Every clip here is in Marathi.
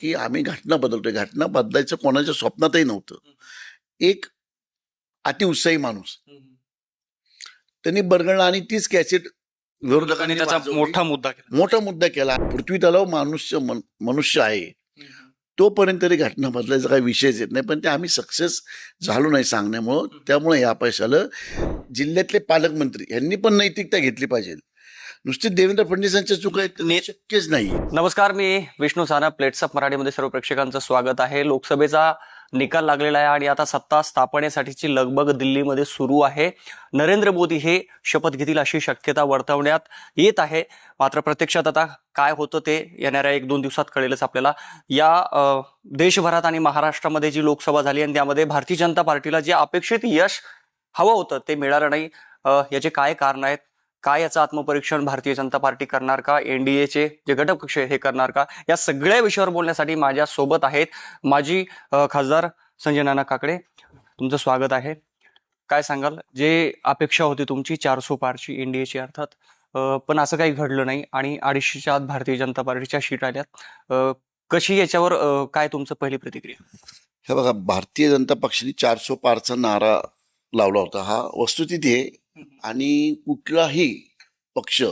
की आम्ही घटना बदलतोय. घटना बदलायचं कोणाच्या स्वप्नातही नव्हतं. एक अतिउत्साही माणूस. त्यांनी बरगळला आणि तीच कॅसेट विरोधकांनी त्याचा. मोठा मुद्दा केला. मोठा मुद्दा केला. पृथ्वी तलाव मनुष्य मन- मनुष्य आहे. तोपर्यंत तरी घटना बदलायचा काही विषयच येत नाही. पण ते आम्ही सक्सेस झालो नाही सांगण्यामुळं. त्यामुळे या अपयश आलं जिल्ह्यातले पालकमंत्री यांनी पण नैतिकता घेतली पाहिजे. नुसते देवेंद्र फडणवीसांच्या चुका आहेत शक्यच नाही नमस्कार मी विष्णू साना प्लेट्स ऑफ मराठीमध्ये सर्व प्रेक्षकांचं स्वागत आहे. लोकसभेचा निकाल लागलेला आहे आणि आता सत्ता स्थापनेसाठीची लगबग दिल्लीमध्ये सुरू आहे. नरेंद्र मोदी हे शपथ घेतील अशी शक्यता वर्तवण्यात येत आहे. मात्र प्रत्यक्षात आता काय होतं ते येणाऱ्या एक दोन दिवसात कळेलच आपल्याला. या देशभरात आणि महाराष्ट्रामध्ये जी लोकसभा झाली आणि त्यामध्ये भारतीय जनता पार्टीला जे अपेक्षित यश हवं होतं ते मिळालं नाही. याचे काय कारण आहेत? काय याचं आत्मपरीक्षण भारतीय जनता पार्टी करणार का? एनडीएचे जे घटक पक्ष हे करणार का? या सगळ्या विषयावर बोलण्यासाठी माझ्या सोबत आहेत माजी खासदार संजय नाना काकडे. तुमचं स्वागत आहे. काय सांगाल? जे अपेक्षा होती तुमची चारसो पारची एनडीएची अर्थात पण असं काही घडलं नाही आणि अडीचशेच्या आत भारतीय जनता पार्टीच्या शीट आल्यात. कशी याच्यावर काय तुमचं पहिली प्रतिक्रिया? हे बघा भारतीय जनता पक्षाने चारसो पारचा नारा लावला होता. हा वस्तुस्थिती आहे. आणि कुठलाही पक्ष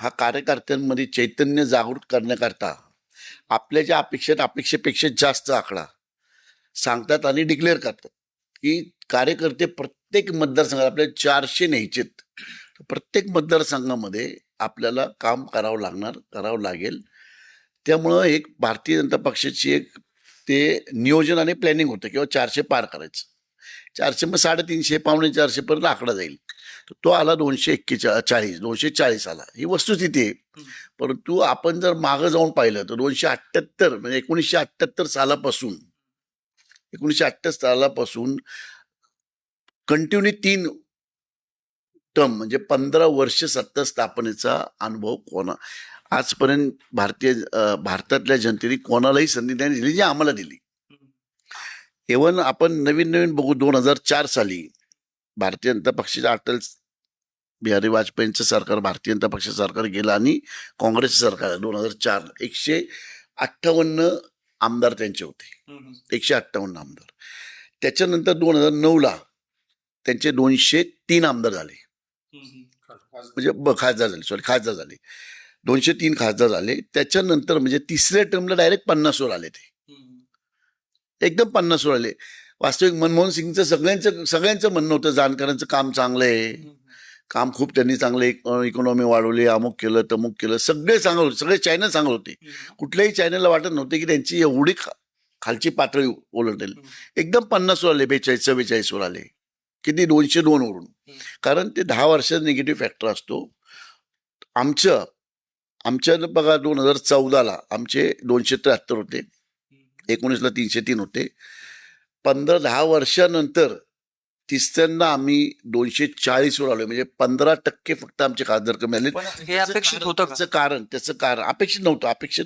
हा कार्यकर्त्यांमध्ये चैतन्य जागृत करण्याकरता आपल्या ज्या अपेक्षेत अपेक्षेपेक्षा जास्त आकडा सांगतात आणि डिक्लेअर करतात. की कार्यकर्ते प्रत्येक मतदारसंघात आपल्याला चारशे न्यायचेत. प्रत्येक मतदारसंघामध्ये आपल्याला काम करावं लागणार करावं लागेल. त्यामुळं एक भारतीय जनता पक्षाची एक ते नियोजन आणि प्लॅनिंग होतं किंवा चारशे पार करायचं. चारशे मग साडेतीनशे पावणे चारशेपर्यंत आकडा जाईल. तो आला दोनशे एक्केचा चाळीस दोनशे चाळीस आला. ही वस्तुस्थिती आहे. परंतु आपण जर मागं जाऊन पाहिलं तर दोनशे अठ्ठ्याहत्तर म्हणजे एकोणीसशे अठ्ठ्याहत्तर सालापासून एकोणीसशे अठ्ठ्याहत्तर सालापासून कंटिन्यू तीन टर्म म्हणजे पंधरा वर्ष सत्ता स्थापनेचा अनुभव कोणा आजपर्यंत भारतीय भारतातल्या जनतेने कोणालाही संधी नाही दिली जी आम्हाला दिली. इव्हन आपण नवीन नवीन बघू दोन हजार चार साली भारतीय जनता पक्षाच्या अटल बिहारी वाजपेयींचं सरकार भारतीय जनता पक्षाचं सरकार गेलं आणि काँग्रेसचं सरकार. दोन हजार चार एकशे अठ्ठावन्न आमदार त्यांचे होते. एकशे अठ्ठावन्न आमदार. त्याच्यानंतर दोन हजार नऊला त्यांचे दोनशे तीन आमदार झाले. म्हणजे ब खासदार झाले. सॉरी खासदार झाले. दोनशे तीन खासदार झाले. त्याच्यानंतर म्हणजे तिसऱ्या टर्मला डायरेक्ट पन्नासवर आले ते. एकदम पन्नासवर आले. वास्तविक मनमोहन सिंगचं सगळ्यांचं सगळ्यांचं म्हणणं होतं जानकरांचं काम चांगलं आहे. काम खूप त्यांनी चांगलं इकॉनॉमी वाढवली अमुक केलं तमुक केलं सगळे चांगलं होते सगळे चॅनल चांगले होते. कुठल्याही चॅनलला वाटत नव्हते की त्यांची एवढी खा- खालची पातळी ओलांडेल एकदम पन्नासवर आले बेचाळीस चव्वेचाळीसवर आले. किती? दोनशे दोन वरून. कारण ते दहा वर्षात निगेटिव्ह फॅक्टर असतो. आमचं आमच्या बघा दोन हजार चौदाला आमचे दोनशे त्र्याहत्तर होते. एकोणीसला तीनशे तीन होते. पंधरा दहा वर्षानंतर तिसऱ्यांदा आम्ही दोनशे चाळीसवर आलो म्हणजे पंधरा टक्के फक्त आमचे खासदार कमी आले हे अपेक्षित होतं त्याचं कारण त्याचं कारण. अपेक्षित नव्हतं. अपेक्षित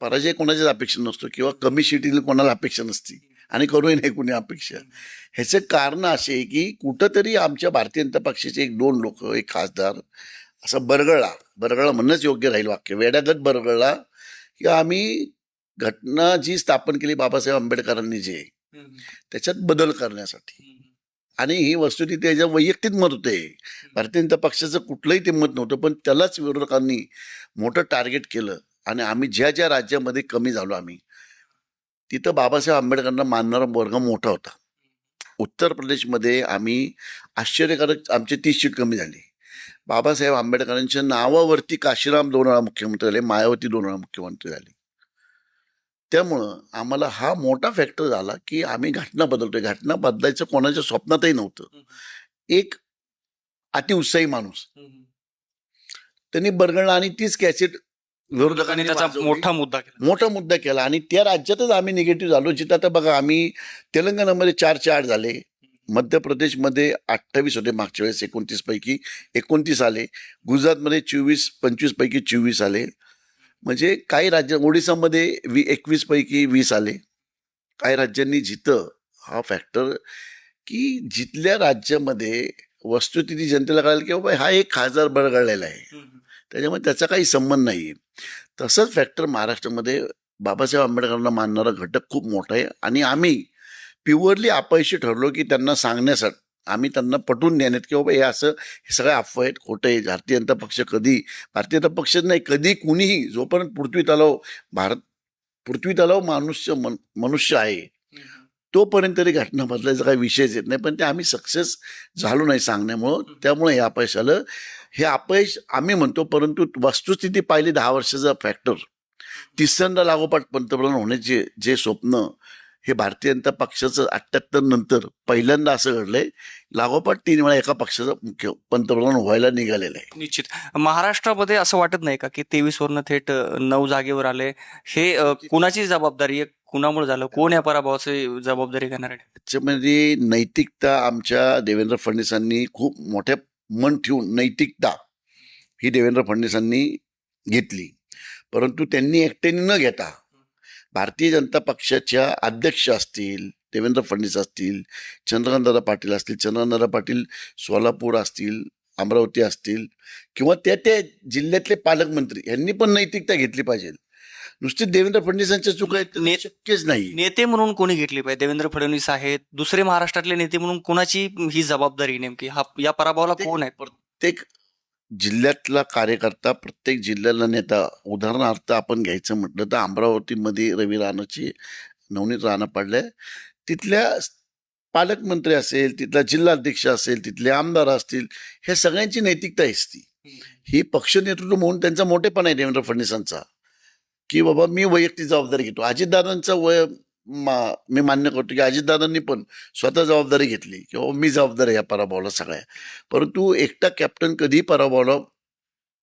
पराजय कोणाच्याच अपेक्षित नसतो किंवा कमी शिटील कोणाला अपेक्षा नसती. आणि करूही नाही कोणी अपेक्षा. ह्याचं कारण असे आहे की कुठंतरी आमच्या भारतीय जनता पक्षाचे एक दोन लोक एक खासदार असं बरगळला. बरगळला म्हणणंच योग्य राहील वाक्य. वेड्यागत बरगळला की आम्ही घटना जी स्थापन केली बाबासाहेब आंबेडकरांनी जे त्याच्यात बदल करण्यासाठी. आणि ही वस्तुस्थिती त्याच्या वैयक्तिक मत होते. भारतीय जनता पक्षाचं कुठलंही ते मत नव्हतं पण त्यालाच विरोधकांनी मोठं टार्गेट केलं आणि आम्ही ज्या ज्या राज्यामध्ये कमी झालो आम्ही तिथं बाबासाहेब आंबेडकरांना मानणारा वर्ग मोठा होता. उत्तर प्रदेशमध्ये आम्ही आश्चर्यकारक आमची तीस सीट कमी झाली. बाबासाहेब आंबेडकरांच्या नावावरती काशीराम दोन वेळा मुख्यमंत्री झाले मायावती दोन वेळा मुख्यमंत्री झाली. त्यामुळं आम्हाला हा मोठा फॅक्टर झाला की आम्ही घटना बदलतोय. घटना बदलायचं कोणाच्या स्वप्नातही नव्हतं. एक अतिउत्साही माणूस. त्यांनी बरगळला आणि तीच कॅसेट विरोधकांनी त्याचा. मोठा मुद्दा केला. मोठा मुद्दा केला आणि त्या राज्यातच आम्ही निगेटिव्ह झालो. जिथं आता बघा आम्ही तेलंगणामध्ये चारशे आठ झाले. मध्य प्रदेशमध्ये अठ्ठावीस होते मागच्या वेळेस एकोणतीस पैकी एकोणतीस आले. गुजरातमध्ये चोवीस पंचवीस पैकी चोवीस आले. म्हणजे काही राज्य ओडिसामध्ये वी एकवीस पैकी वीस आले. काही राज्यांनी जिथं हा फॅक्टर की जिथल्या राज्यामध्ये वस्तुस्थिती जनतेला कळायला की बाबा हा एक खासदार बरगळलेला आहे. त्याच्यामुळे त्याचा काही संबंध नाही. आहे तसंच फॅक्टर महाराष्ट्रामध्ये बाबासाहेब आंबेडकरांना मानणारा घटक खूप मोठा आहे. आणि आम्ही प्युअरली अपयशी ठरलो की त्यांना सांगण्यासाठी आम्ही त्यांना पटवून देण्यात की बाबा हे असं हे सगळं अफवा आहेत खोटं आहे. भारतीय जनता पक्ष कधी भारतीय जनता पक्ष नाही कधी कुणीही जोपर्यंत पृथ्वी तलाव भारत पृथ्वी तलाव मनुष्य मन मनुष्य आहे तोपर्यंत तरी घटना बदलायचा काही विषयच येत नाही. पण ते आम्ही सक्सेस झालो नाही सांगण्यामुळं. त्यामुळे हे अपयश आलं हे अपयश आम्ही म्हणतो परंतु वस्तुस्थिती पाहिली दहा वर्षाचा फॅक्टर तिसऱ्यांदा लागोपाठ पंतप्रधान होण्याचे जे स्वप्न हे भारतीय जनता पक्षाचं अठ्ठ्याहत्तर नंतर पहिल्यांदा असं घडलंय. लागोपाठ तीन वेळा एका पक्षाचा मुख्य पंतप्रधान व्हायला निघालेला आहे. निश्चित. महाराष्ट्रामध्ये असं वाटत नाही का की तेवीस वरनं थेट नऊ जागेवर आले? हे कुणाची जबाबदारी आहे? कुणामुळे झालं? कोण या पराभवाची जबाबदारी घेणार आहे? त्याच्यामध्ये नैतिकता आमच्या देवेंद्र फडणवीसांनी खूप मोठ्या मन ठेवून नैतिकता ही देवेंद्र फडणवीसांनी घेतली. परंतु त्यांनी एकट्याने न घेता भारतीय जनता पक्षाच्या अध्यक्ष असतील देवेंद्र फडणवीस असतील चंद्रकांतदादा पाटील असतील चंद्रकांतदादा पाटील सोलापूर असतील अमरावती असतील किंवा त्या त्या जिल्ह्यातले पालकमंत्री यांनी पण नैतिकता घेतली पाहिजे. नुसती देवेंद्र फडणवीसांच्या चुका आहेत ने- शक्यच नाही. नेते म्हणून कोणी घेतली पाहिजे? देवेंद्र फडणवीस आहेत दुसरे महाराष्ट्रातले नेते म्हणून कोणाची ही जबाबदारी नेमकी? हा या पराभवाला कोण आहे प्रत्येक जिल्ह्यातला कार्यकर्ता प्रत्येक जिल्ह्याला नेता. उदाहरणार्थ आपण घ्यायचं म्हटलं तर अमरावतीमध्ये रवी राणाची नवनीत राणा पडल्या. तिथल्या पालकमंत्री असेल तिथला जिल्हाध्यक्ष असेल तिथले आमदार असतील ह्या सगळ्यांची नैतिकता असती. ही पक्ष नेतृत्व म्हणून त्यांचा मोठेपणा आहे देवेंद्र फडणवीसांचा. की बाबा मी वैयक्तिक जबाबदारी घेतो. अजितदादांचा वय मा- मी मान्य करतो की अजितदादांनी पण स्वतः जबाबदारी घेतली किंवा मी जबाबदार आहे या पराभवाला सगळ्या. परंतु एकटा कॅप्टन कधी पराभवाला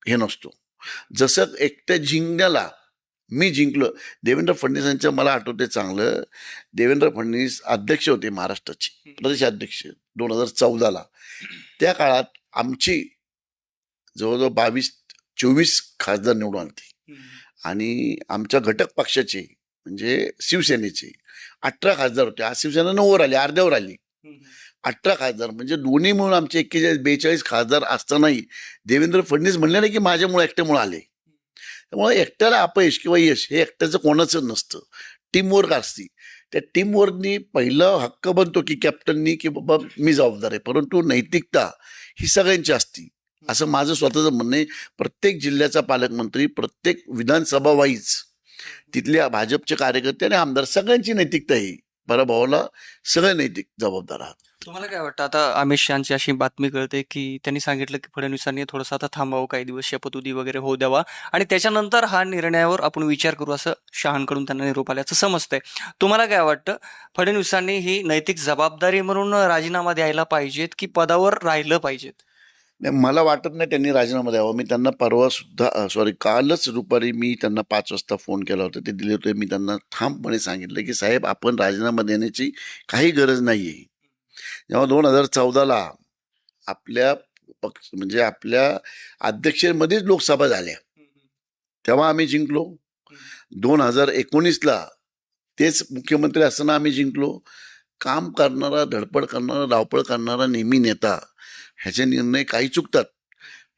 हे नसतो. जसं एकट्या जिंकण्याला मी जिंकलो देवेंद्र फडणवीसांचं मला आठवते चांगलं. देवेंद्र फडणवीस अध्यक्ष होते महाराष्ट्राचे प्रदेशाध्यक्ष दोन हजार चौदाला. त्या काळात आमची जवळजवळ बावीस चोवीस खासदार निवडून आलते आणि आमच्या घटक पक्षाचे म्हणजे शिवसेनेचे. अठरा खासदार होते. आज शिवसेना नऊवर आली अर्ध्यावर आली. अठरा खासदार म्हणजे दोन्ही मिळून आमचे एक्केचाळीस बेचाळीस खासदार असतानाही देवेंद्र फडणवीस म्हणले नाही की माझ्यामुळे एकट्यामुळे आले. त्यामुळे एकट्याला अपयश किंवा यश हे एकट्याचं कोणाचं नसतं. टीमवर्क असते. त्या टीमवर्कनी पहिलं हक्क बनतो की कॅप्टननी की बाबा मी जबाबदार आहे. परंतु नैतिकता ही सगळ्यांची असती. असं माझं स्वतःचं म्हणणं आहे. प्रत्येक जिल्ह्याचा पालकमंत्री प्रत्येक विधानसभा वाईज तिथल्या भाजपचे कार्यकर्ते आणि आमदार सगळ्यांची नैतिकता ही. पराभवाला सगळे नैतिक जबाबदार आहात. तुम्हाला काय वाटतं? आता अमित शहाची अशी बातमी कळते की त्यांनी सांगितलं की फडणवीसांनी थोडंसं आता थांबावं काही दिवस शपथविधी वगैरे होऊ द्यावा आणि त्याच्यानंतर हा निर्णयावर आपण विचार करू असं शहांकडून त्यांना निरोप आल्याचं समजतंय. तुम्हाला काय वाटतं? फडणवीसांनी ही नैतिक जबाबदारी म्हणून राजीनामा द्यायला पाहिजेत की पदावर राहिलं पाहिजेत? नाही मला वाटत नाही त्यांनी राजीनामा द्यावा. मी त्यांना परवा सुद्धा सॉरी कालच दुपारी मी त्यांना पाच वाजता फोन केला होता. ते दिले होते. मी त्यांना ठामपणे सांगितलं की साहेब आपण राजीनामा देण्याची काही गरज नाही आहे जेव्हा दोन हजार चौदाला आपल्या पक्ष म्हणजे आपल्या अध्यक्षेमध्येच लोकसभा झाल्या. तेव्हा आम्ही जिंकलो. दोन हजार एकोणीसला तेच मुख्यमंत्री असताना आम्ही जिंकलो. काम करणारा धडपड करणारा धावपळ करणारा नेहमी नेता ह्याचे निर्णय काही चुकतात.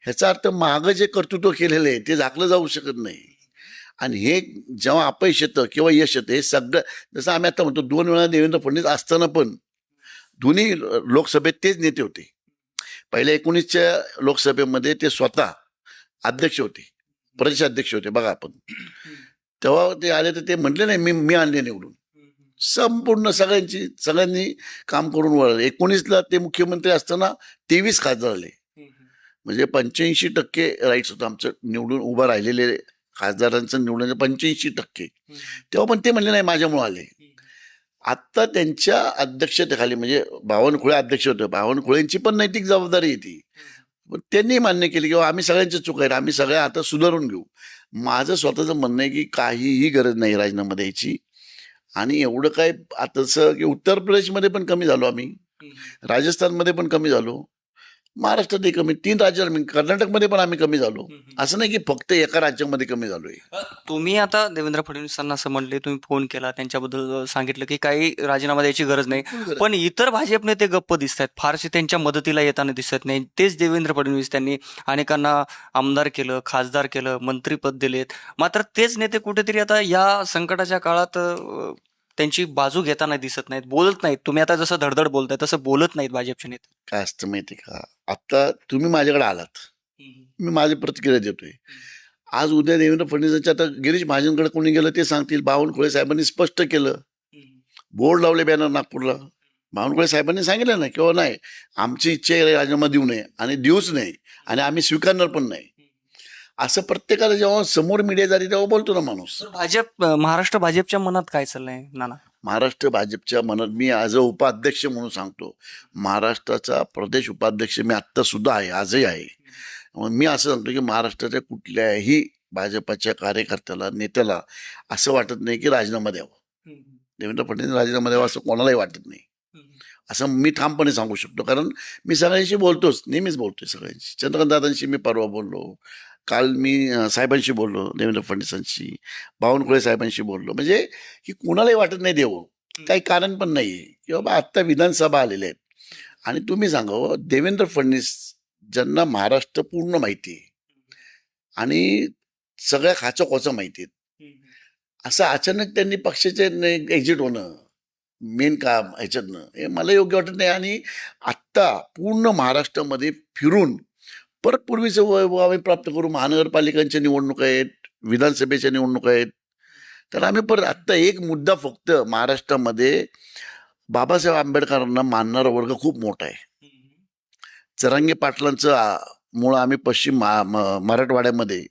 ह्याचा अर्थ मागं जे कर्तृत्व केलेलं आहे ते झाकलं जाऊ शकत नाही. आणि हे जेव्हा अपयश येतं किंवा यश येतं हे सगळं जसं आम्ही आता म्हणतो दोन वेळा देवेंद्र फडणवीस असताना पण दोन्ही लोकसभेत तेच नेते होते. पहिल्या एकोणीसच्या लोकसभेमध्ये ते स्वतः अध्यक्ष होते प्रदेशाध्यक्ष होते बघा आपण. तेव्हा ते आले तर ते म्हटले नाही मी मी आणले निवडून. संपूर्ण सगळ्यांची सगळ्यांनी काम करून वळले. एकोणीसला ते मुख्यमंत्री असताना तेवीस खासदार आले. म्हणजे पंच्याऐंशी टक्के राईट्स होतं आमचं. निवडून उभं राहिलेले खासदारांचं निवडून पंच्याऐंशी टक्के. तेव्हा पण ते म्हणले नाही माझ्यामुळे आले. आत्ता त्यांच्या अध्यक्षतेखाली म्हणजे बावनकुळे अध्यक्ष होते. बावनकुळेंची पण नैतिक जबाबदारी येते पण त्यांनी मान्य केली की आम्ही सगळ्यांच्या चूक आहेत आम्ही सगळ्या आता सुधारून घेऊ. माझं स्वतःचं म्हणणं आहे की काहीही गरज नाही राजीनामा द्यायची. आणि एवढं काय आताच की उत्तर प्रदेशमध्ये पण कमी झालो आम्ही. राजस्थानमध्ये पण कमी झालो. महाराष्ट्रातही कमी तीन राज्यात कर्नाटकमध्ये पण आम्ही कमी झालो. असं नाही की फक्त एका राज्यामध्ये कमी झालोय. तुम्ही आता देवेंद्र फडणवीसांना असं म्हणले तुम्ही फोन केला त्यांच्याबद्दल सांगितलं की काही राजीनामा द्यायची गरज नाही. पण इतर भाजप नेते गप्प दिसत आहेत फारसे त्यांच्या मदतीला येताना दिसत नाही. तेच देवेंद्र फडणवीस त्यांनी अनेकांना आमदार केलं खासदार केलं मंत्रीपद दिलेत. मात्र तेच नेते कुठेतरी आता या संकटाच्या काळात त्यांची बाजू घेताना दिसत नाहीत बोलत नाहीत. तुम्ही आता जसं धडधड बोलताय तसं बोलत नाहीत भाजपचे नेते. काय असतं माहिती का? आता तुम्ही माझ्याकडे आलात. मी माझी प्रतिक्रिया देतोय. आज उद्या देवेंद्र फडणवीसांच्या आता गिरीश महाजनकडे कोणी गेलं ते सांगतील. बावनकुळे साहेबांनी स्पष्ट केलं. बोर्ड लावले बॅनर नागपूरला. बावनकुळे साहेबांनी सांगितलं ना किंवा नाही आमची इच्छा आहे राजीनामा देऊ नये आणि देऊच नाही. आणि आम्ही स्वीकारणार पण नाही. असं प्रत्येकाला जेव्हा समोर मीडिया जाते तेव्हा बोलतो ना माणूस. भाजप महाराष्ट्र भाजपच्या मनात काय चाललंय नाना? महाराष्ट्र भाजपच्या मनात मी अ उपाध्यक्ष म्हणून सांगतो. महाराष्ट्राचा प्रदेश उपाध्यक्ष मी आत्ता सुद्धा आहे आजही आहे. मी असं सांगतो की महाराष्ट्राच्या कुठल्याही भाजपाच्या कार्यकर्त्याला नेत्याला असं वाटत नाही की राजीनामा द्यावा. देवेंद्र फडणवीस राजीनामा द्यावा असं कोणालाही वाटत नाही. असं मी ठामपणे सांगू शकतो. कारण मी सगळ्यांशी बोलतोच नेहमीच बोलतोय सगळ्यांशी. चंद्रकांत दादांशी मी परवा बोललो. काल मी साहेबांशी बोललो देवेंद्र फडणवीसांशी बावनकुळे साहेबांशी बोललो. म्हणजे की कोणालाही वाटत नाही देवं. काही कारण पण नाही आहे की बाबा आत्ता विधानसभा आलेल्या आहेत. आणि तुम्ही सांगा हो, देवेंद्र फडणवीस ज्यांना महाराष्ट्र पूर्ण माहिती आहे. आणि सगळ्या खाचं खोचं माहिती आहेत. असं अचानक त्यांनी पक्षाचे एक्झिट होणं मेन काम ह्याच्यातनं हे मला योग्य वाटत नाही. आणि आत्ता पूर्ण महाराष्ट्रामध्ये फिरून परत पूर्वीचं वैभव आम्ही प्राप्त करू. महानगरपालिकांच्या निवडणुका आहेत विधानसभेच्या निवडणुका आहेत. तर आम्ही परत आत्ता एक मुद्दा फक्त महाराष्ट्रामध्ये बाबासाहेब आंबेडकरांना मानणारा वर्ग खूप मोठा आहे. जरांगे पाटलांचं मुळं आम्ही पश्चिम मराठवाड्यामध्ये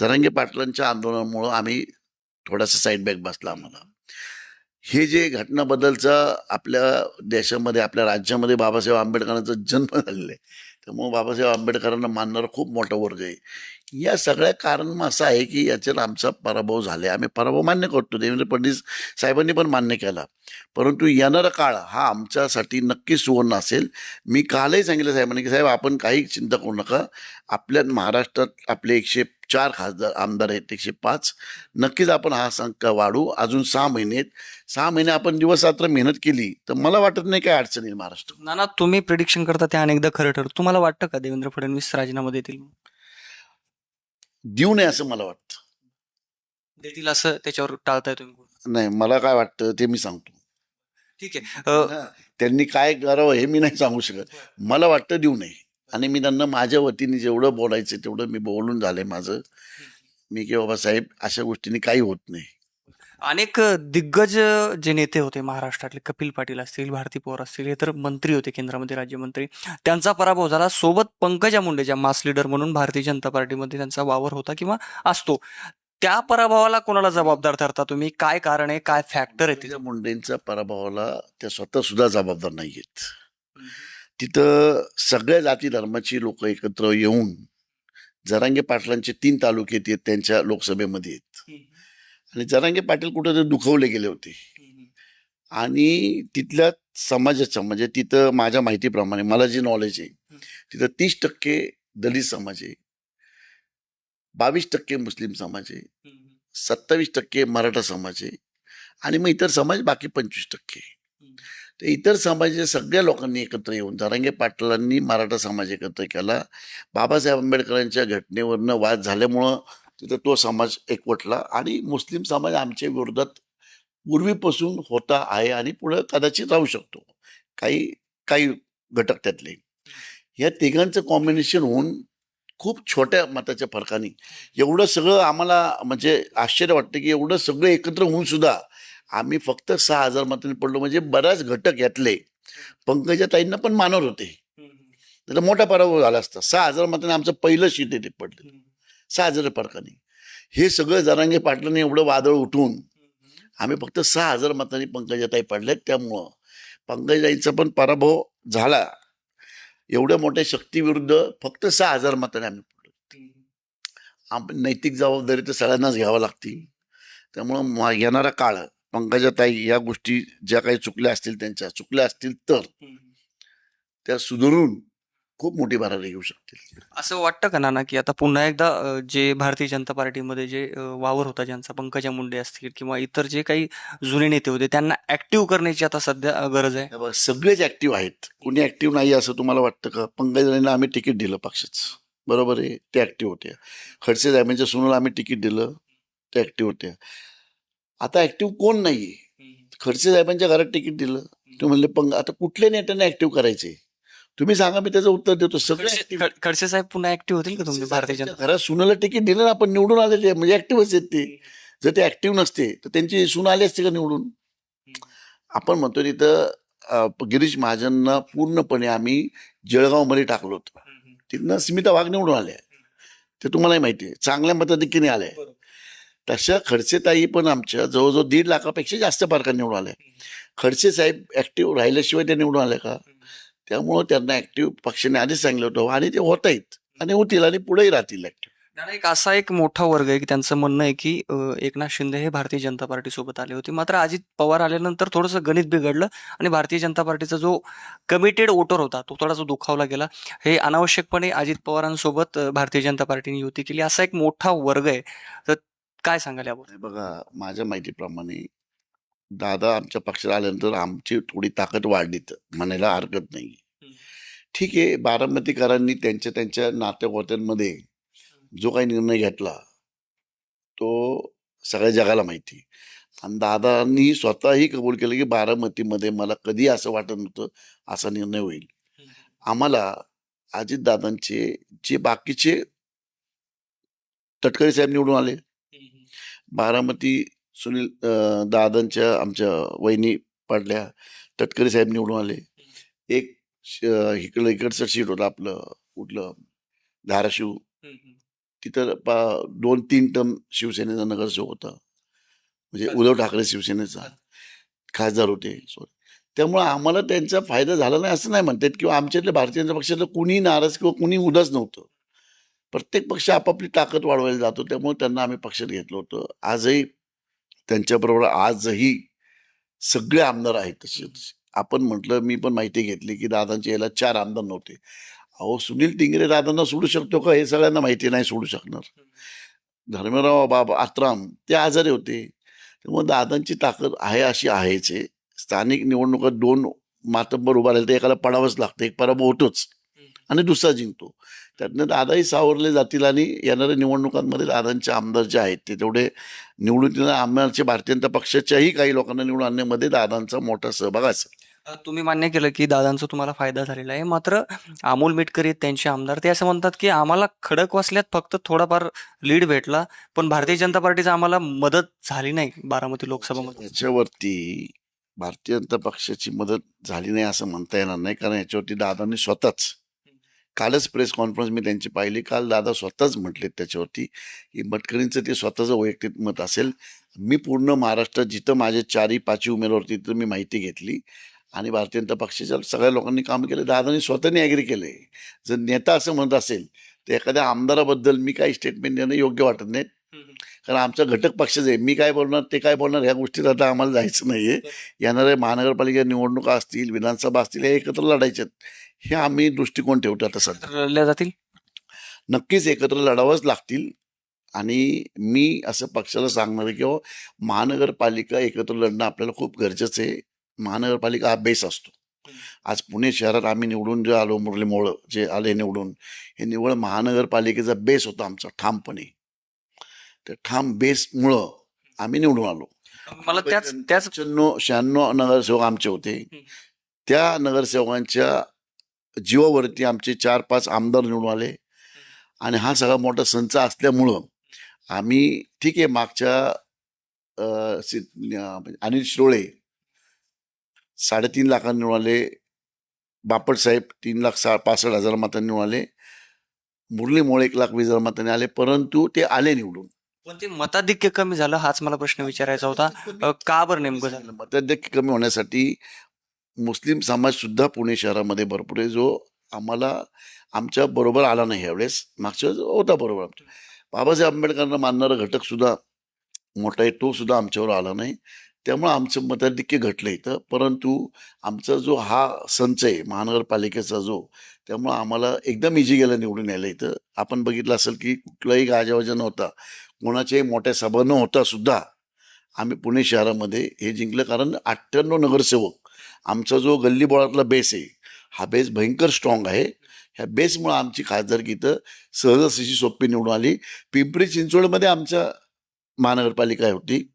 जरांगे पाटलांच्या आंदोलनामुळं आम्ही थोडासा साईड बॅक बसला आम्हाला. हे जे घटना बदलचा आपल्या देशामध्ये आपल्या राज्यामध्ये बाबासाहेब आंबेडकरांचा जन्म झालेला आहे. त्यामुळं बाबासाहेब आंबेडकरांना मानणारा खूप मोठा वर्ग आहे. या सगळ्या कारण असं आहे की याच्यात आमचा पराभव झाला आम्ही पराभव मान्य करतो. देवेंद्र फडणवीस साहेबांनी पण मान्य केला. परंतु येणारा काळ हा आमच्यासाठी नक्कीच सुवर्ण असेल. मी कालही सांगितलं साहेबांनी की साहेब आपण काही चिंता करू नका. आपल्या महाराष्ट्रात आपले एकशे चार खासदार आमदार आहेत एकशे पाच. नक्कीच आपण हा संख्या वाढू. अजून सहा महिने सहा महिने आपण दिवस रात्र मेहनत केली तर मला वाटत नाही काय अडचण येईल महाराष्ट्र. नाना तुम्ही प्रिडिक्शन करता ते अनेकदा खरं ठरतं तुम्हाला वाटतं का देवेंद्र फडणवीस राजीनामा देतील? देऊ नये असं मला वाटतं. देतील असं त्याच्यावर टाळताय तुम्ही नाही मला काय वाटतं ते मी सांगतो. ठीक आहे. त्यांनी काय करावं हे मी नाही सांगू शकत. मला वाटतं देऊ नये. आणि मी त्यांना माझ्या वतीने जेवढं बोलायचं तेवढं मी बोलून झालंय माझं. मी की बाबा साहेब अशा गोष्टींनी काही होत नाही. अनेक दिग्गज जे नेते होते महाराष्ट्रातले कपिल पाटील असतील भारती पवार असतील हे तर मंत्री होते केंद्रामध्ये राज्यमंत्री. त्यांचा पराभव झाला. सोबत पंकजा मुंडे ज्या मास लीडर म्हणून भारतीय जनता पार्टीमध्ये त्यांचा वावर होता किंवा असतो. त्या पराभवाला कोणाला जबाबदार ठरता तुम्ही? काय कारण आहे? काय फॅक्टर आहे तिच्या मुंडेंच्या पराभवाला त्या स्वतः सुद्धा जबाबदार नाही आहेत तिथं सगळ्या जाती धर्माची लोक एकत्र येऊन जरांगे पाटलांचे तीन तालुके आहेत त्यांच्या लोकसभेमध्ये आहेत. आणि जरांगे पाटील कुठेतरी दुखवले गेले होते. आणि तिथल्या समाजाचं म्हणजे तिथं माझ्या माहितीप्रमाणे मला जे नॉलेज आहे तिथं तीस टक्के दलित समाज आहे बावीस टक्के मुस्लिम समाज आहे सत्तावीस टक्के मराठा समाज आहे आणि मग इतर समाज बाकी पंचवीस टक्के. तर इतर समाजाच्या सगळ्या लोकांनी एकत्र येऊन जरांगे पाटलांनी मराठा समाज एकत्र केला. बाबासाहेब आंबेडकरांच्या घटनेवरनं वाद झाल्यामुळं तिथं तो समाज एकवटला आणि मुस्लिम समाज आमच्या विरोधात पूर्वीपासून होता आहे आणि पुढं कदाचित राहू शकतो. काही काही घटक त्यातले. या तिघांचं कॉम्बिनेशन होऊन खूप छोट्या मताच्या फरकाने एवढं सगळं आम्हाला म्हणजे आश्चर्य वाटतं की एवढं सगळं एकत्र होऊन सुद्धा आम्ही फक्त सहा हजार मतांनी पडलो म्हणजे बऱ्याच घटक यातले. पंकजा ताईंना पण मानवर होते. त्याला मोठा पराभव झाला असता. सहा हजार मतांनी आमचं पहिलं शीट येते ते पडलं. सहा हजार फरकाने. हे सगळं जरांगे पाटलांनी एवढं वादळ उठून आम्ही फक्त सहा हजार मतांनी पंकजाताई पडल्यात. त्यामुळं पंकजाईचा पण पराभव झाला. एवढ्या मोठ्या शक्तीविरुद्ध फक्त सहा हजार मतांनी आम्ही पडलो. आपण नैतिक जबाबदारी तर सगळ्यांनाच घ्यावं लागते. त्यामुळं मा- येणारा काळ पंकजाताई या गोष्टी ज्या काही चुकल्या असतील त्यांच्या चुकल्या असतील तर त्या सुधारून खूप मोठी भरारी घेऊ शकतील. असं वाटतं का नाना की आता पुन्हा एकदा जे भारतीय जनता पार्टीमध्ये जे वावर होता ज्यांचा पंकजा मुंडे असतील किंवा इतर जे काही जुने नेते होते त्यांना ऍक्टिव्ह करण्याची आता सध्या गरज आहे? हे सगळेच ऍक्टिव्ह आहेत. कुणी ऍक्टिव्ह नाही असं तुम्हाला वाटतं का? पंकजांना आम्ही तिकीट दिलं पक्षाचं. बरोबर आहे? ते ऍक्टिव्ह होते. खडसे साहेबांच्या सुनाला आम्ही तिकीट दिलं ते ऍक्टिव्ह होते. आता ऍक्टिव्ह कोण नाहीये? खडसे साहेबांच्या घरात तिकीट दिलं. तुम्ही म्हणले पंग आता कुठल्या नेत्यांना ऍक्टिव्ह करायचे? तुम्ही सांगा मी त्याचं उत्तर देतो. सगळे खडसे साहेब पुन्हा ऍक्टिव्ह होतील का तुम्ही भारतीय जनता? घरात सुनाला तिकीट दिलं ना आपण निवडून आले ते म्हणजे ऍक्टिव्हच आहेत ते. जर ते ऍक्टिव्ह नसते तर त्यांची सून आली असते का निवडून? आपण म्हणतो तिथं गिरीश महाजनना पूर्णपणे आम्ही जळगावमध्ये टाकलो होतो. तिथनं स्मिता वाघ निवडून आल्या. ते तुम्हालाही माहिती आहे. चांगल्या मताधिक्कीने आल्या. तशा खडसेताई पण आमच्या जवळजवळ दीड लाखापेक्षा जास्त पारखा निवडून आल्या. खडसे साहेब राहिल्याशिवाय ते निवडून आले का? त्यामुळं त्यांना ऍक्टिव्ह पक्षाने आधीच सांगितलं होतं. आणि ते होत आहेत. आणि होतील आणि पुढेही राहतील ऍक्टिव्ह एक असा एक मोठा वर्ग आहे की त्यांचं म्हणणं आहे की एकनाथ शिंदे हे भारतीय जनता पार्टी सोबत आले होते. मात्र अजित पवार आल्यानंतर थोडंसं गणित बिघडलं आणि भारतीय जनता पार्टीचा जो कमिटेड वोटर होता तो थोडासा दुखावला गेला. हे अनावश्यकपणे अजित पवारांसोबत भारतीय जनता पार्टीने युती केली. असा एक मोठा वर्ग आहे. तर काय सांगाल यावर बघा माझ्या माहितीप्रमाणे दादा आमच्या पक्षात आल्यानंतर आमची थोडी ताकद वाढली तर म्हणायला हरकत नाही. ठीक आहे बारामतीकरांनी त्यांच्या त्यांच्या नातेवाईकांमध्ये जो काही निर्णय घेतला तो सगळ्या जगाला माहिती आणि दादांनी स्वतःही कबूल केलं की बारामतीमध्ये मला कधी असं वाटत नव्हतं असा निर्णय होईल. आम्हाला अजितदादांचे जे बाकीचे तटकरे साहेब निवडून आले बारामती सुनील दादांच्या आमच्या वहिनी पडल्या. तटकरे साहेब निवडून आले. एक इकडलं इकडचं सीट होतं आपलं कुठलं? धाराशिव. तिथं पा- दोन तीन टर्म शिवसेनेचा नगरसेवक होता. म्हणजे उद्धव ठाकरे शिवसेनेचा. खासदार होते. सॉरी. त्यामुळे आम्हाला त्यांचा फायदा झाला नाही असं नाही म्हणतात किंवा आमच्यातल्या भारतीय जनता पक्षातलं कुणी नाराज किंवा कुणी उदास नव्हतं. प्रत्येक पक्ष आपापली ताकद वाढवायला जातो त्यामुळे त्यांना आम्ही पक्षात घेतलं होतं. आजही त्यांच्याबरोबर आजही सगळे आमदार आहेत तसेच आपण म्हटलं मी पण माहिती घेतली की दादांच्या याला चार आमदार नव्हते. अहो सुनील टिंगरे दादांना सोडू शकतो का? हे सगळ्यांना माहिती नाही सोडू शकणार. धर्मराव बाबा आत्राम ते आजारी होते. त्यामुळे दादांची ताकद आहे अशी आहेच आहे स्थानिक निवडणुकात दोन मातब्बर उभा राहिले तर एकाला पडावंच लागतं एक पराभव होतोच. आणि दुसरा जिंकतो. त्यातनं दादाही सावरले जातील आणि येणाऱ्या निवडणुकांमध्ये दादांचे आमदार जे आहेत ते तेवढे निवडून आमदारचे भारतीय जनता पक्षाच्याही काही लोकांना निवडून आणण्यामध्ये दादांचा मोठा सहभाग असेल. तुम्ही मान्य केलं की दादांचा तुम्हाला फायदा झालेला आहे. मात्र अमोल मिटकरी आहेत त्यांचे आमदार. ते असं म्हणतात की आम्हाला खडक वाचल्यात फक्त थोडाफार लीड भेटला पण भारतीय जनता पार्टीचा आम्हाला मदत झाली नाही बारामती लोकसभामध्ये. याच्यावरती भारतीय जनता पक्षाची मदत झाली नाही असं म्हणता येणार नाही कारण याच्यावरती दादांनी स्वतःच कालच प्रेस कॉन्फरन्स मी त्यांची पाहिली. काल दादा स्वतःच म्हटले त्याच्यावरती की मटकरींचं ते स्वतःचं वैयक्तिक मत असेल. मी पूर्ण महाराष्ट्रात जिथं माझे चारही पाचही उमेदवार तिथं मी माहिती घेतली. आणि भारतीय जनता पक्षाच्या सगळ्या लोकांनी काम केलं. दादांनी स्वतःने ॲग्री केले. जर नेता असं म्हणत असेल तर एखाद्या आमदाराबद्दल मी काही स्टेटमेंट देणं योग्य वाटत नाही. कारण आमचा घटक पक्षच आहे मी काय बोलणार ते काय बोलणार ह्या गोष्टीत आता आम्हाला जायचं नाहीये. येणाऱ्या महानगरपालिका निवडणुका असतील विधानसभा असतील हे एकत्र लढायच्यात हे आम्ही दृष्टिकोन ठेवतो आता सध्या. लढल्या जातील? नक्कीच एकत्र लढावंच लागतील. आणि मी असं पक्षाला सांगणार आहे की हो, महानगरपालिका एकत्र लढणं आपल्याला खूप गरजेचं आहे. महानगरपालिका हा बेस असतो. आज पुणे शहरात आम्ही निवडून जे आलो मुरली मोळ जे आले निवडून हे निवड महानगरपालिकेचा बेस होता आमचा ठामपणे. त्या ठाम बेसमुळं आम्ही निवडून आलो. मला त्याच त्याच पंच्याण्णव शहाण्णव नगरसेवक आमचे होते. त्या नगरसेवकांच्या जीवावरती आमचे चार पाच आमदार निवडून आले. आणि हा सगळा मोठा संच असल्यामुळं आम्ही ठीक आहे मागच्या अं, अनिल शिरोळे साडेतीन लाखांनी निवडून आले. बापट साहेब तीन लाख सा पासष्ट हजार मतांनी निवडून आले. मुरली मोळ एक लाख वीस हजार मतांनी आले. परंतु ते आले निवडून. पण ते मताधिक्य कमी झालं हाच मला प्रश्न विचारायचा होता. अ, का बरं नेमकं झालं? मताधिक्य कमी होण्यासाठी मुस्लिम समाज सुद्धा पुणे शहरामध्ये भरपूर आहे. जो आम्हाला आमच्या बरोबर आला नाही यावेळेस. मागच्या वेळेस होता बरोबर आमच्या. बाबासाहेब आंबेडकरांना मानणारा घटक सुद्धा मोठा आहे. तो सुद्धा आमच्यावर आला नाही. त्यामुळे आमचं मताधिक्य घटलं इथं. परंतु आमचा जो हा संच आहे महानगरपालिकेचा जो त्यामुळं आम्हाला एकदम इझी गेलं निवडून यायला इथं. आपण बघितलं असेल की कुठलाही गाजावाजा नव्हता. कोणाच्याही मोठ्या सभा न होता सुद्धा आम्ही पुणे शहरामध्ये हे जिंकलं. कारण अठ्ठ्याण्णव नगरसेवक आमचा जो गल्लीबोळातला बेस आहे हा बेस भयंकर स्ट्रॉंग आहे. ह्या बेसमुळं आमची खासदारकी इथं सहजासहजी सोपी निवडून आली. पिंपरी चिंचवडमध्ये आमच्या महानगरपालिका होती.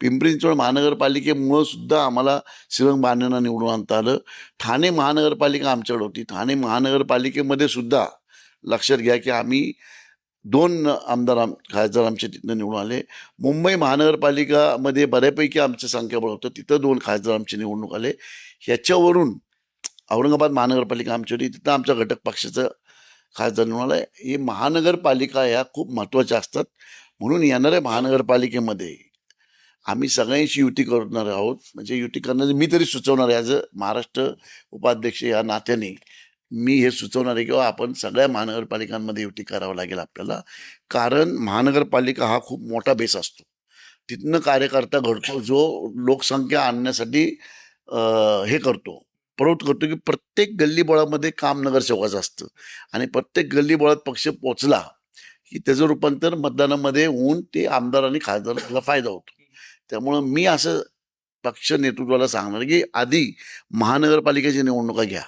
पिंपरी चिंचवड महानगरपालिकेमुळं सुद्धा आम्हाला श्रीरंग बांधणं निवडून आणता आलं. ठाणे महानगरपालिका आमच्याकडे होती. ठाणे महानगरपालिकेमध्ये सुद्धा लक्षात घ्या की आम्ही दोन आमदार आम खासदार आमचे तिथनं निवडून आले. मुंबई महानगरपालिकामध्ये बऱ्यापैकी आमचं संख्याबळ होतं. तिथं दोन खासदार आमचे निवडणूक आले. ह्याच्यावरून औरंगाबाद महानगरपालिका आमची होती. तिथं आमच्या घटक पक्षाचं खासदार निवडून आलं. हे महानगरपालिका ह्या खूप महत्त्वाच्या असतात. म्हणून येणाऱ्या महानगरपालिकेमध्ये आम्ही सगळ्यांशी युती करणार आहोत. म्हणजे युती करण्याचं मी तरी सुचवणार आहे. ॲज अ महाराष्ट्र उपाध्यक्ष या नात्याने मी हे सुचवणार आहे किंवा आपण सगळ्या महानगरपालिकांमध्ये युती करावं लागेल आपल्याला. कारण महानगरपालिका हा खूप मोठा बेस असतो. तिथनं कार्यकर्ता घडतो जो लोकसंख्या आणण्यासाठी हे करतो. प्रवृत्त करतो की प्रत्येक गल्लीबोळामध्ये काम नगरसेवकाचं असतं. आणि प्रत्येक गल्लीबोळात पक्ष पोचला की त्याचं रूपांतर मतदानामध्ये होऊन ते आमदार आणि खासदाराला फायदा होतो. त्यामुळं मी असं पक्ष नेतृत्वाला सांगणार की आधी महानगरपालिकेच्या निवडणुका घ्या.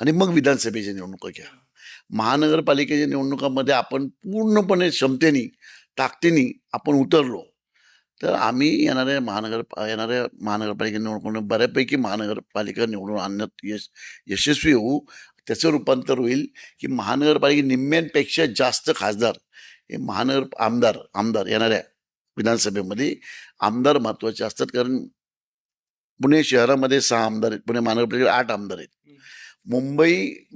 आणि मग विधानसभेच्या निवडणुका घ्या. महानगरपालिकेच्या निवडणुकामध्ये आपण पूर्णपणे क्षमतेने ताकदीने आपण उतरलो. तर आम्ही येणाऱ्या महानगर येणाऱ्या महानगरपालिका निवडणूक बऱ्यापैकी महानगरपालिका निवडून आणण्यात यश यशस्वी होऊ. त्याचं रूपांतर होईल की महानगरपालिका निम्म्यांपेक्षा जास्त खासदार हे महानगर आमदार आमदार येणाऱ्या विधानसभेमध्ये आमदार महत्त्वाचे असतात. कारण पुणे शहरामध्ये सहा आमदार आहेत पुणे महानगरपालिकेत आठ आमदार आहेत. मुंबई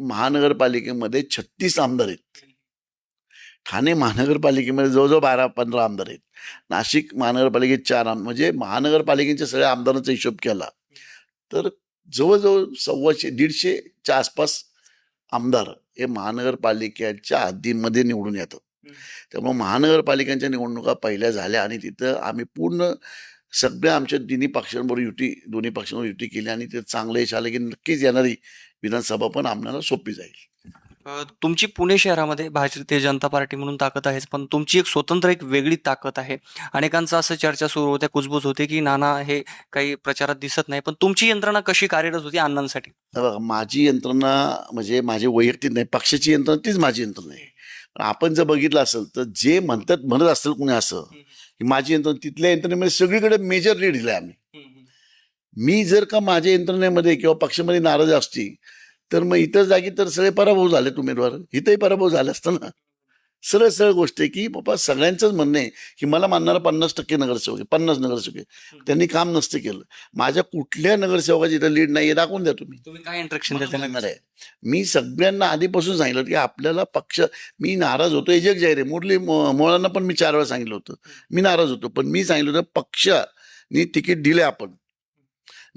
महानगरपालिकेमध्ये छत्तीस आमदार आहेत. ठाणे महानगरपालिकेमध्ये जवळजवळ बारा पंधरा आमदार आहेत. नाशिक महानगरपालिकेत चार आम म्हणजे महानगरपालिकेच्या सगळ्या आमदारांचा हिशोब केला तर जवळजवळ सव्वाशे दीडशेच्या आसपास आमदार हे महानगरपालिकेच्या हद्दीमध्ये निवडून येतात. त्यामुळे महानगरपालिकांच्या निवडणुका पहिल्या झाल्या आणि तिथं आम्ही पूर्ण सगळ्या आमच्या तिन्ही पक्षांबरोबर युती दोन्ही पक्षांवर युती केली आणि ते चांगलं यश आलं की नक्कीच येणारी विधानसभा पण आम्हाला सोपी जाईल. तुमची पुणे शहरामध्ये भारतीय जनता पार्टी म्हणून ताकद आहेच पण तुमची एक स्वतंत्र एक वेगळी ताकद आहे. अनेकांचं असं चर्चा सुरू होत्या कुजबूज होते की नाना हे काही प्रचारात दिसत नाही. पण तुमची यंत्रणा कशी कार्यरत होती अण्णांसाठी? माझी यंत्रणा म्हणजे माझी वैयक्तिक नाही पक्षाची यंत्रणा तीच माझी यंत्रणा आहे. पण आपण जर बघितलं असेल तर जे म्हणतात म्हणत असेल कुणी असं की माझी यंत्रणा तिथल्या यंत्रणेमध्ये सगळीकडे मेजर लीड दिलाय आम्ही. मी जर का माझ्या यंत्रणेमध्ये किंवा पक्षामध्ये नाराज असती तर मग इतर जागी तर सगळे पराभव झालेत उमेदवार. इथंही पराभव झाले असतं ना. सरळ सरळ गोष्ट आहे की बाबा सगळ्यांचंच म्हणणं आहे की मला मानणारा पन्नास टक्के नगरसेवक आहे पन्नास नगरसेवक आहे. त्यांनी काम नसतं केलं. माझ्या कुठल्या नगरसेवकाची इथं लीड नाही दाखवून द्या तुम्ही. तुम्ही काय इंट्रॅक्शन म्हणणार आहे. मी सगळ्यांना आधीपासून सांगितलं की आपल्याला पक्ष मी नाराज होतो हे जग जाहीर आहे. मुरली मोळांना पण मी चार वेळा सांगितलं होतं. मी नाराज होतो पण मी सांगितलं होतं पक्षाने तिकीट दिले आपण.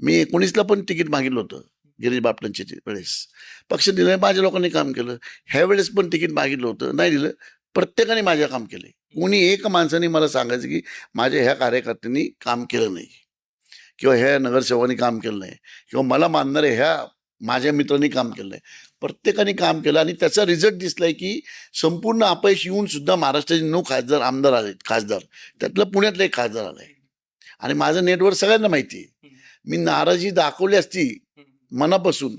मी एकोणीसला पण तिकीट मागितलं होतं गिरीश बापटांच्या वेळेस. पक्ष दिलं माझ्या लोकांनी काम केलं. ह्या वेळेस पण तिकीट मागितलं होतं नाही दिलं. प्रत्येकाने माझ्या काम केले. कोणी एक माणसाने मला सांगायचं की माझ्या ह्या कार्यकर्त्यांनी काम केलं नाही. किंवा ह्या नगरसेवकांनी काम केलं नाही. किंवा मला मानणारे ह्या माझ्या मित्रांनी काम केलं नाही. प्रत्येकाने काम केलं आणि त्याचा रिझल्ट दिसलाय की संपूर्ण अपयश येऊन सुद्धा महाराष्ट्राचे नऊ खासदार आमदार आले खासदार. त्यातलं पुण्यातलं एक खासदार आलाय आणि माझं नेटवर्क सगळ्यांना माहिती आहे. मी नाराजी दाखवली असती मनापासून.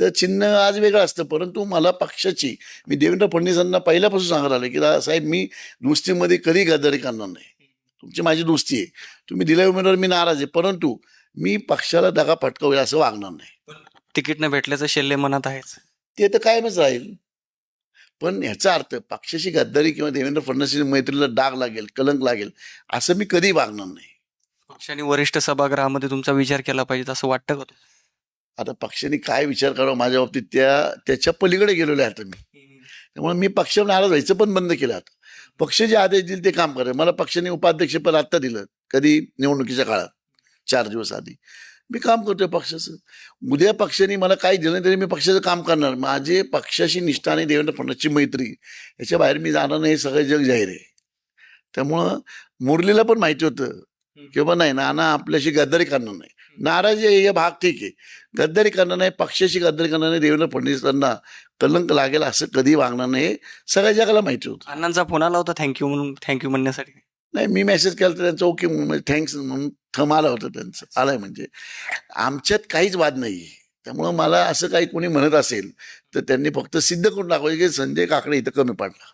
तर चिन्ह आज वेगळं असतं परंतु मला पक्षाची मी देवेंद्र फडणवीसांना पहिल्यापासून सांगत आलो की साहेब मी नुसतीमध्ये कधी गद्दारी करणार नाही. तुमची माझी दोस्ती आहे. तुम्ही दिल्या उमेदवार मी नाराज आहे परंतु मी पक्षाला दगा फटकावेल असं वागणार नाही. तिकीट न भेटल्याचं शेल्ले मनात आहेच. ते तर कायमच राहील. पण ह्याचा अर्थ पक्षाची गद्दारी किंवा देवेंद्र फडणवीस मैत्रीला डाग लागेल कलंक लागेल असं मी कधी वागणार नाही. पक्षाने वरिष्ठ सभागृहामध्ये तुमचा विचार केला पाहिजे असं वाटतं का आता पक्षाने काय विचार करावा माझ्या बाबतीत त्या त्याच्या पलीकडे गेलेलो आहे आता मी. त्यामुळे मी पक्ष नाराज व्हायचं पण बंद केलं आता. पक्ष जे आदेश दिले ते काम करेल. मला पक्षाने उपाध्यक्षपद आत्ता दिलं कधी? निवडणुकीच्या काळात चार दिवस आधी. मी काम करतोय पक्षाचं. उद्या पक्षाने मला काही दिलं नाही तरी मी पक्षाचं काम करणार. माझे पक्षाशी निष्ठा आणि देवेंद्र फडणवीसची मैत्री याच्या बाहेर मी जाणार नाही हे सगळं जग जाहीर आहे. त्यामुळं मुरलीला पण माहिती होतं. की बाबा नाही नाना आपल्याशी गद्दारी करणार नाही. नाराजी आहे हे भाग ठीक आहे. गद्दारी करणार नाही पक्षाशी गद्दारी करणार नाही देवेंद्र फडणवीसांना कलंक लागेल असं कधी वागणार नाही सगळ्या जगाला माहिती होतं. अण्णांचा फोन आला होता थँक्यू म्हणून थँक्यू म्हणण्यासाठी. नाही मी मेसेज केला तर त्यांचं ओके थँक्स म्हणून थम आलं होतं त्यांचं आलंय म्हणजे. आमच्यात काहीच वाद नाही त्यामुळं मला असं काही कोणी म्हणत असेल तर त्यांनी फक्त सिद्ध करून दाखवायचे की संजय काकडे इथं कमी पडला.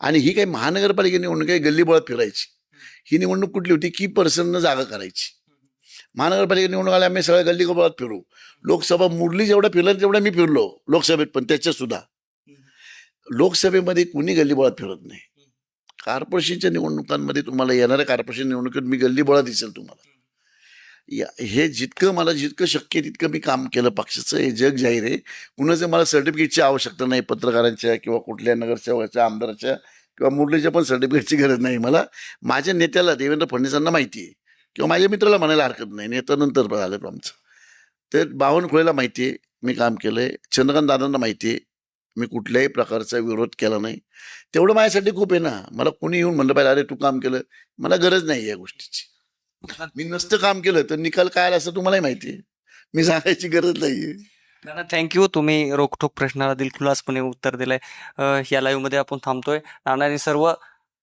आणि ही काही महानगरपालिका निवडणूक काही गल्लीबोळात फिरायची. ही निवडणूक कुठली होती? की पर्सननं जागा करायची. महानगरपालिका निवडणूक आल्या आम्ही सगळ्या गल्ली गोपाळात फिरू. लोकसभा मुरली जेवढ्या फिरलं तेवढं मी फिरलो लोकसभेत पण त्याच्यात सुद्धा. लोकसभेमध्ये कुणी गल्लीबोळात फिरत नाही. कॉर्पोरेशनच्या निवडणुकांमध्ये तुम्हाला येणाऱ्या कॉर्पोरेशन निवडणुकीत मी गल्लीबोळा दिसेल तुम्हाला. या हे जितकं मला जितकं शक्य आहे तितकं मी काम केलं पक्षाचं. हे जग जाहीर आहे. कुणाचं मला सर्टिफिकेटची आवश्यकता नाही पत्रकारांच्या किंवा कुठल्या नगरसेवकाच्या आमदाराच्या. किंवा मुरलीच्या पण सर्टिफिकेटची गरज नाही मला. माझ्या नेत्याला देवेंद्र फडणवीसांना माहिती आहे. किंवा माझ्या मित्राला म्हणायला हरकत नाही. नेता नंतर आलं आमचं. तर बावनकुळेला माहिती आहे. मी काम केलं आहे चंद्रकांत दादांना माहिती आहे. मी कुठल्याही प्रकारचा विरोध केला नाही. तेवढं माझ्यासाठी खूप आहे ना. मला कोणी येऊन म्हणलं पाहिजे अरे तू काम केलं. मला गरज नाही या गोष्टीची. मी नसतं काम केलं. तर निकाल काय आला असं तुम्हालाही माहिती आहे. मी सांगायची गरज नाही आहे दादा थँक्यू तुम्ही रोखठोक प्रश्नाला दिलखुलासपणे उत्तर दिलंय. या लाईव्हमध्ये आपण थांबतोय. नानांनी सर्व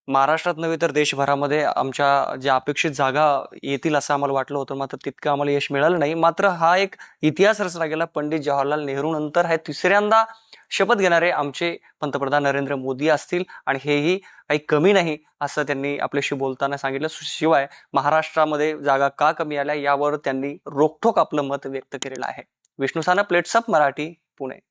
महाराष्ट्रात नव्हे तर देशभरामध्ये आमच्या ज्या अपेक्षित जागा येतील असं आम्हाला वाटलं होतं मात्र तितकं आम्हाला यश मिळालं नाही. मात्र हा एक इतिहास रचला गेला. पंडित जवाहरलाल नेहरू नंतर हे तिसऱ्यांदा शपथ घेणारे आमचे पंतप्रधान नरेंद्र मोदी असतील आणि हेही काही कमी नाही असं त्यांनी आपल्याशी बोलताना सांगितलं. शिवाय महाराष्ट्रामध्ये जागा का कमी आल्या यावर त्यांनी रोखठोक आपलं मत व्यक्त केलेलं आहे. विष्णुसाना प्लेट्सअप मराठी पुणे.